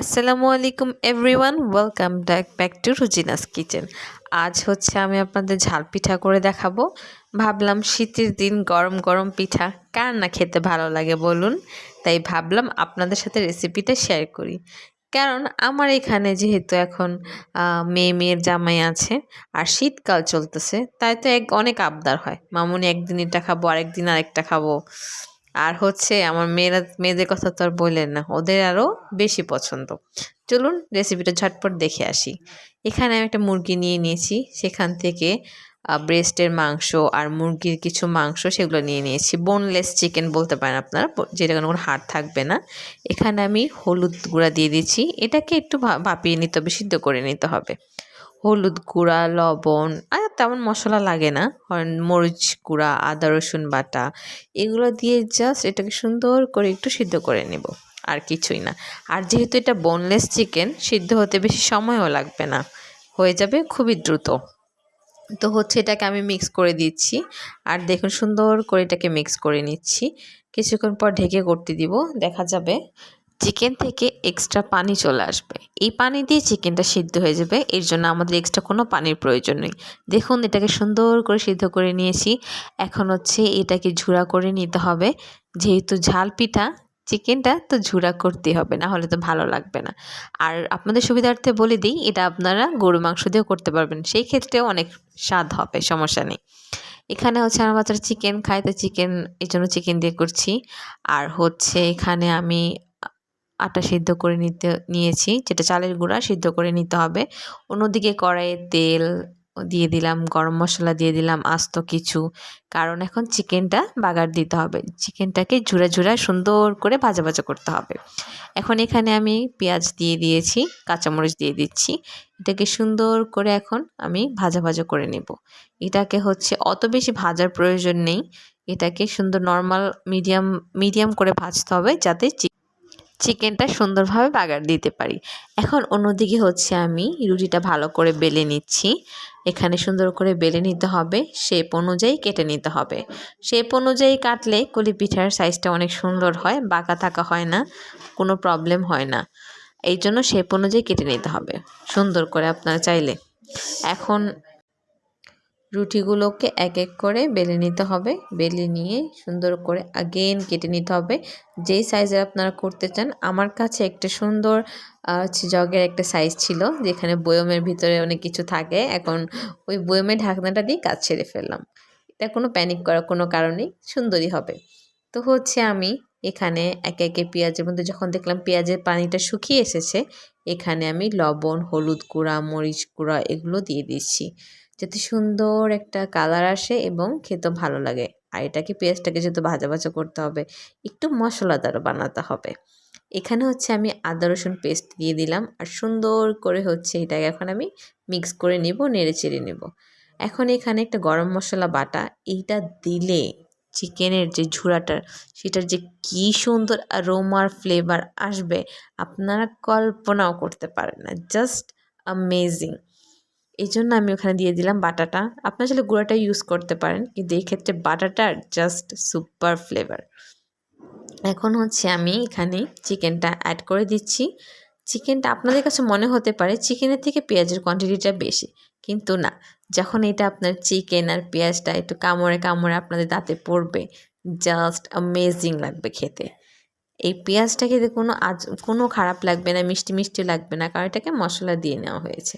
আসসালামু আলাইকুম everyone, welcome back back to Rujina's kitchen. আজ হচ্ছে আমি আপনাদের ঝাল পিঠা করে দেখাবো। ভাবলাম শীতের দিন গরম গরম পিঠা, কার না খেতে ভালো লাগে বলুন? তাই ভাবলাম আপনাদের সাথে রেসিপিটা শেয়ার করি। কারণ আমার এখানে যেহেতু এখন মেয়ে মেয়ের জামাই আছে, আর শীতকাল চলতেছে, তাই তো এক, অনেক আবদার হয়। মামুনি একদিন এটা খাব, আরেকদিন আরেকটা খাব। আর হচ্ছে আমার মেয়েরা, মেয়েদের কথা তো আর বললেন না, ওদের আরও বেশি পছন্দ। চলুন রেসিপিটা ঝটপট দেখে আসি। এখানে আমি একটা মুরগি নিয়ে নিয়েছি, সেখান থেকে ব্রেস্টের মাংস আর মুরগির কিছু মাংস সেগুলো নিয়ে নিয়েছি। বোনলেস চিকেন বলতে পারেন আপনারা যেটা কোনো হাড় থাকবে না। এখানে আমি হলুদ গুঁড়া দিয়ে দিচ্ছি। এটাকে একটু ভাপিয়ে নিতে হবে, সিদ্ধ করে নিতে হবে। হলুদ গুঁড়া, লবণ আর তেমন মশলা লাগে না। মরিচ গুঁড়া, আদা, রসুন বাটা এগুলো দিয়ে জাস্ট এটাকে সুন্দর করে একটু সিদ্ধ করে নেব, আর কিছুই না। আর যেহেতু এটা বোনলেস চিকেন সিদ্ধ হতে বেশি সময়ও লাগবে না, হয়ে যাবে খুবই দ্রুত। তো হচ্ছে এটাকে আমি মিক্স করে দিচ্ছি, আর দেখুন সুন্দর করে এটাকে মিক্স করে নিচ্ছি। কিছুক্ষণ পর ঢেকে করতে দিব, দেখা যাবে। চিকেন থেকে এক্সট্রা পানি চলে আসবে। এই পানি দিয়ে চিকেনটা সিদ্ধ হয়ে যাবে। এর জন্য আমাদের এক্সট্রা কোনো পানির প্রয়োজন নেই। দেখুন, এটাকে সুন্দর করে সিদ্ধ করে নিয়েছি। এখন হচ্ছে এটাকে ঝুড়া করে নিতে হবে। যেহেতু ঝাল পিঠা, চিকেনটা তো ঝুড়া করতে হবে, না হলে তো ভালো লাগবে না। আর আপনাদের সুবিধার্থে বলে দিই, এটা আপনারা গরু মাংস দিয়েও করতে পারবেন। সেই ক্ষেত্রেও অনেক স্বাদ হবে, সমস্যা নেই। এখানে হচ্ছে আমার বাচ্চারা চিকেন খায়, তো চিকেন এই জন্য চিকেন দিয়ে করছি। আর হচ্ছে এখানে আমি আটা সিদ্ধ করে নিতে, নিয়েছি, যেটা চালের গুঁড়া সিদ্ধ করে নিতে হবে। অন্যদিকে কড়াইয়ে তেল দিয়ে দিলাম, গরম মশলা দিয়ে দিলাম, আস্ত কিছু। কারণ এখন চিকেনটা বাগার দিতে হবে। চিকেনটাকে ঝুড়া ঝুড়া সুন্দর করে ভাজা ভাজা করতে হবে। এখন এখানে আমি পেঁয়াজ দিয়ে দিয়েছি, কাঁচামরিচ দিয়ে দিচ্ছি। এটাকে সুন্দর করে এখন আমি ভাজা ভাজা করে নেব। এটাকে হচ্ছে অত বেশি ভাজার প্রয়োজন নেই। এটাকে সুন্দর নর্মাল, মিডিয়াম মিডিয়াম করে ভাজতে হবে যাতে চিকেনটা সুন্দরভাবে বাগার দিতে পারি। এখন অন্যদিকে হচ্ছে আমি রুটিটা ভালো করে বেলে নিচ্ছি। এখানে সুন্দর করে বেলে নিতে হবে শেপ অনুযায়ী কেটে নিতে হবে। শেপ অনুযায়ী কাটলে কলি পিঠার সাইজটা অনেক সুন্দর হয়, বাঁকা থাকা হয় না, কোনো প্রবলেম হয় না। এই জন্য শেপ অনুযায়ী কেটে নিতে হবে, সুন্দর করে আপনারা চাইলে। এখন রুটিগুলোকে এক এক করে বেলে নিতে হবে। বেলে নিয়ে সুন্দর করে আগেন কেটে নিতে হবে। যেই সাইজের আপনারা করতে চান, আমার কাছে একটা সুন্দর জগের একটা সাইজ ছিল, যেখানে বয়মের ভিতরে অনেক কিছু থাকে। এখন ওই বয়মের ঢাকনাটা দিয়ে কাজ ছেড়ে ফেললাম। এটা কোনো প্যানিক করার কোনো কারণেই সুন্দরই হবে। তো হচ্ছে আমি এখানে একে একে পেঁয়াজের মধ্যে, যখন দেখলাম পেঁয়াজের পানিটা শুকিয়ে এসেছে, এখানে আমি লবণ, হলুদ গুঁড়া, মরিচ গুঁড়া এগুলো দিয়ে দিচ্ছি। যাতে সুন্দর একটা কালার আসে এবং খেতে ভালো লাগে। আর এটাকে পেঁয়াজটাকে যেহেতু ভাজা ভাজা করতে হবে, একটু মশলাদারও বানাতে হবে। এখানে হচ্ছে আমি আদা, রসুন পেস্ট দিয়ে দিলাম আর সুন্দর করে হচ্ছে এটাকে এখন আমি মিক্স করে নেব, নেড়ে চেড়ে নেব। এখন এখানে একটা গরম মশলা বাটা, এইটা দিলে চিকেনের যে ঝুড়াটার সেটার যে কী সুন্দর রোমার ফ্লেভার আসবে, আপনারা কল্পনাও করতে পারেন না। জাস্ট আমেজিং এই জন্য আমি ওখানে দিয়ে দিলাম বাটাটা। আপনার চাইলে গুঁড়াটা ইউজ করতে পারেন, কিন্তু এই ক্ষেত্রে বাটাটার জাস্ট সুপার ফ্লেভার এখন হচ্ছে আমি এখানে চিকেনটা অ্যাড করে দিচ্ছি। চিকেনটা আপনাদের কাছে মনে হতে পারে চিকেনের থেকে পেঁয়াজের কোয়ান্টিটিটা বেশি, কিন্তু না। যখন এটা আপনার চিকেন আর পেঁয়াজটা একটু কামড়ে কামড়ে আপনাদের দাঁতে পড়বে জাস্ট অ্যামেজিং লাগবে খেতে। এই পেঁয়াজটা খেতে কোনো আজ কোনো খারাপ লাগবে না, মিষ্টি মিষ্টি লাগবে না, কারণ এটাকে মশলা দিয়ে নেওয়া হয়েছে।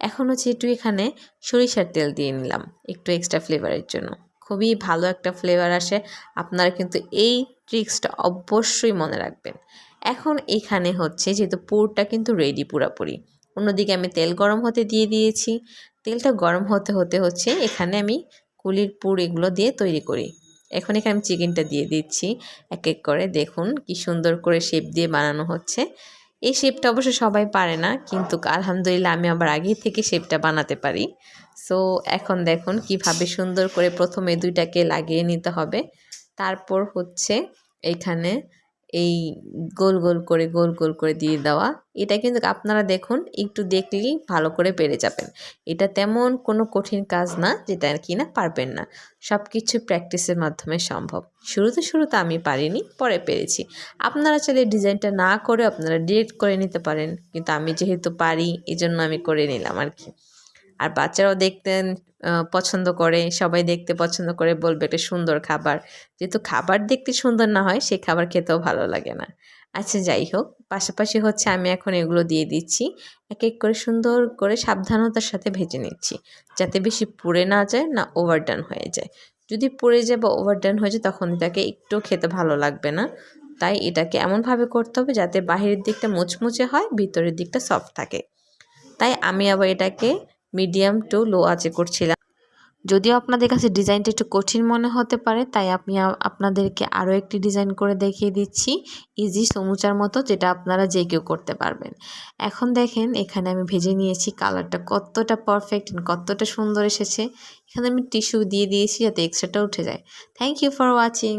এখন হচ্ছে একটু এখানে সরিষার তেল দিয়ে নিলাম একটু এক্সট্রা ফ্লেভারের জন্য। খুবই ভালো একটা ফ্লেভার আসে। আপনারা কিন্তু এই ট্রিক্সটা অবশ্যই মনে রাখবেন। এখন এখানে হচ্ছে যেহেতু পুরটা কিন্তু রেডি পুরাপুরি। অন্যদিকে আমি তেল গরম হতে দিয়ে দিয়েছি। তেলটা গরম হতে হতে হচ্ছে এখানে আমি কুলির পুর এগুলো দিয়ে তৈরি করি। এখন এখানে আমি চিকেনটা দিয়ে দিচ্ছি। এক এক করে দেখুন কি সুন্দর করে শেপ দিয়ে বানানো হচ্ছে। এই শেপটা অবশ্য সবাই পারে না, কিন্তু আলহামদুলিল্লাহ আমি আবার আগে থেকে শেপটা বানাতে পারি। সো এখন দেখুন কীভাবে সুন্দর করে প্রথমে দুইটাকে লাগিয়ে নিতে হবে। তারপর হচ্ছে এইখানে এই গোল গোল করে, গোল গোল করে দিয়ে দেওয়া। এটা কিন্তু আপনারা দেখুন, একটু দেখলেই ভালো করে পেরে যাবেন। এটা তেমন কোনো কঠিন কাজ না, যেটা আর কি না পারবেন না। সব কিছু প্র্যাকটিসের মাধ্যমে সম্ভব। শুরুতে শুরুতে আমি পারিনি, পরে পেরেছি। আপনারা চাইলে ডিজাইনটা না করে আপনারা ডিরেক্ট করে নিতে পারেন। কিন্তু আমি যেহেতু পারি এই জন্য আমি করে নিলাম আর কি। আর বাচ্চারাও দেখতে পছন্দ করে, সবাই দেখতে পছন্দ করে বলবে এটা সুন্দর খাবার। যেহেতু খাবার দেখতে সুন্দর না হয়, সেই খাবার খেতেও ভালো লাগে না। আচ্ছা যাই হোক, পাশাপাশি হচ্ছে আমি এখন এগুলো দিয়ে দিচ্ছি। এক এক করে সুন্দর করে সাবধানতার সাথে ভেজে নিচ্ছি, যাতে বেশি পুড়ে না যায়, না ওভারডান হয়ে যায়। যদি পুড়ে যায় বা ওভারডান হয়ে যায়, তখন এটাকে একটু খেতে ভালো লাগবে না। তাই এটাকে এমনভাবে করতে হবে যাতে বাহিরের দিকটা মুচমুচে হয়, ভিতরের দিকটা সফট থাকে। তাই আমি আবার এটাকে মিডিয়াম টু লো আঁচে করছিলাম। যদিও আপনাদের কাছে ডিজাইনটা একটু কঠিন মনে হতে পারে, তাই আমি আপনাদেরকে আরও একটি ডিজাইন করে দেখিয়ে দিচ্ছি ইজি সমুচার মতো, যেটা আপনারা যে কেউ করতে পারবেন। এখন দেখেন, এখানে আমি ভেজে নিয়েছি কালারটা কতটা পারফেক্ট কতটা সুন্দর এসেছে। এখানে আমি টিস্যু দিয়ে দিয়েছি যাতে এক্সট্রাটা উঠে যায়। Thank you for watching